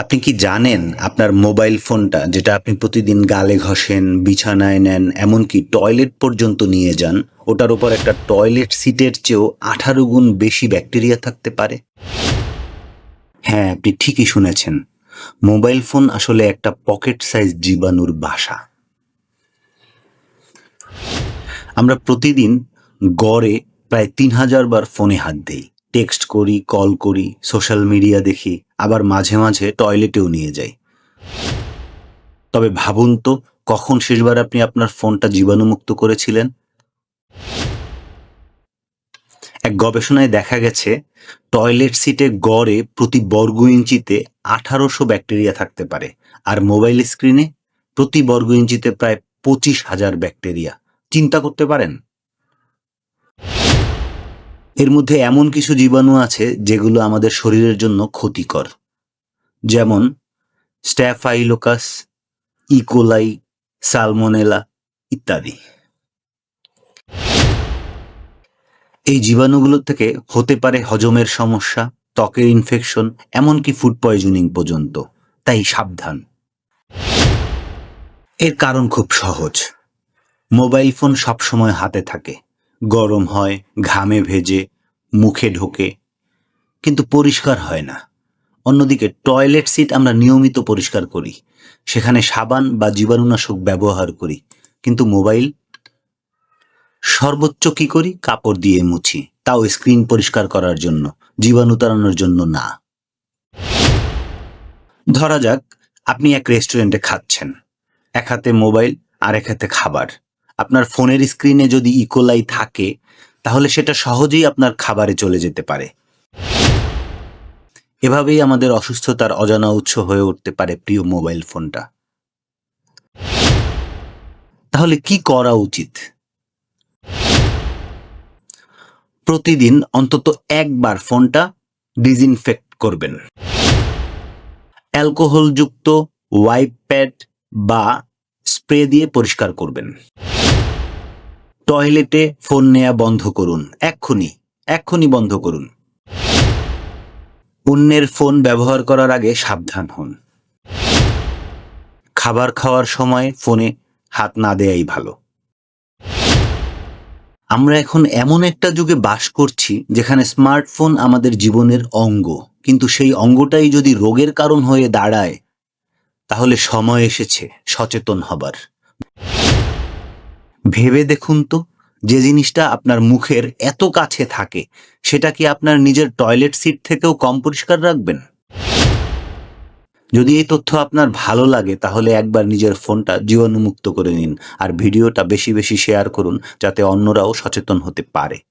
আপনি কি জানেন আপনার মোবাইল ফোনটা, যেটা আপনি প্রতিদিন গালে ঘষেন, বিছানায় নেন, এমনকি টয়লেট পর্যন্ত নিয়ে যান, ওটার উপর একটা টয়লেট সিটের চেয়েও আঠারো গুণ বেশি ব্যাকটেরিয়া থাকতে পারে? হ্যাঁ আপনি ঠিকই শুনেছেন। মোবাইল ফোন আসলে একটা পকেট সাইজ জীবাণুর বাসা। আমরা প্রতিদিন গড়ে প্রায় তিন হাজার বার ফোনে হাত দিই। টেক্সট করি, কল করি, সোশ্যাল মিডিয়া দেখি। আবার মাঝে মাঝে টয়লেটেও নিয়ে যাই। তবে ভাবুন তো, কখন শেষবার আপনি আপনার ফোনটা জীবাণুমুক্ত করেছিলেন? এক গবেষণায় দেখা গেছে, টয়লেট সিটে গড়ে প্রতি বর্গ ইঞ্চিতে আঠারোশো ব্যাকটেরিয়া থাকতে পারে, আর মোবাইল স্ক্রিনে প্রতি বর্গ ইঞ্চিতে প্রায় পঁচিশ হাজার ব্যাকটেরিয়া। চিন্তা করতে পারেন? এর মধ্যে এমন কিছু জীবাণু আছে যেগুলো আমাদের শরীরের জন্য ক্ষতিকর। যেমন স্ট্যাফাইলোকাস, ইকোলাই, সালমোনেলা ইত্যাদি। এই জীবাণুগুলো থেকে হতে পারে হজমের সমস্যা, ত্বকের ইনফেকশন এমনকি ফুড পয়জনিং পর্যন্ত। তাই সাবধান। এর কারণ খুব সহজ। মোবাইল ফোন সবসময় হাতে থাকে। গরম হয়, ঘামে ভেজে, মুখে ঢোকে। কিন্তু পরিষ্কার হয় না। অন্যদিকে টয়লেট সিট আমরা নিয়মিত পরিষ্কার করি। সেখানে সাবান বা জীবাণুনাশক ব্যবহার করি। কিন্তু মোবাইল সর্বোচ্চ কি করি? কাপড় দিয়ে মুছি। তাও স্ক্রিন পরিষ্কার করার জন্য। জীবাণু তাড়ানোর জন্য না। ধরা যাক, আপনি এক রেস্টুরেন্টে খাচ্ছেন। এক হাতে মোবাইল আর এক হাতে খাবার। আপনার ফোনের স্ক্রিনে যদি ইকোলাই থাকে, তাহলে সেটা সহজেই আপনার খাবারে চলে যেতে পারে। এভাবেই আমাদের অসুস্থতার অজানা উৎস হয়ে উঠতে পারে প্রিয় মোবাইল ফোনটা। তাহলে কি করা উচিত? প্রতিদিন অন্তত একবার ফোনটা ডিসইনফেক্ট করবেন। অ্যালকোহলযুক্ত ওয়াইপ প্যাড বা স্প্রে দিয়ে পরিষ্কার করবেন। টয়লেটে ফোন নেয়া বন্ধ করুন। এক্ষুনি এক্ষুনি বন্ধ করুন। অন্যের ফোন ব্যবহার করার আগে সাবধান হন। খাবার খাওয়ার সময় ফোনে হাত না দেয়াই ভালো। আমরা এখন এমন একটা যুগে বাস করছি যেখানে স্মার্টফোন আমাদের জীবনের অঙ্গ। কিন্তু সেই অঙ্গটাই যদি রোগের কারণ হয়ে দাঁড়ায়, তাহলে সময় এসেছে সচেতন হবার। ভেবে দেখুন তো যে জিনিসটা আপনার মুখের এত কাছে থাকে, সেটা কি আপনার নিজের টয়লেট সিট থেকেও কম পরিষ্কার রাখবেন? যদি এই তথ্য আপনার ভালো লাগে, তাহলে একবার নিজের ফোনটা জীবাণুমুক্ত করে নিন আর ভিডিওটা বেশি বেশি শেয়ার করুন, যাতে অন্যরাও সচেতন হতে পারে।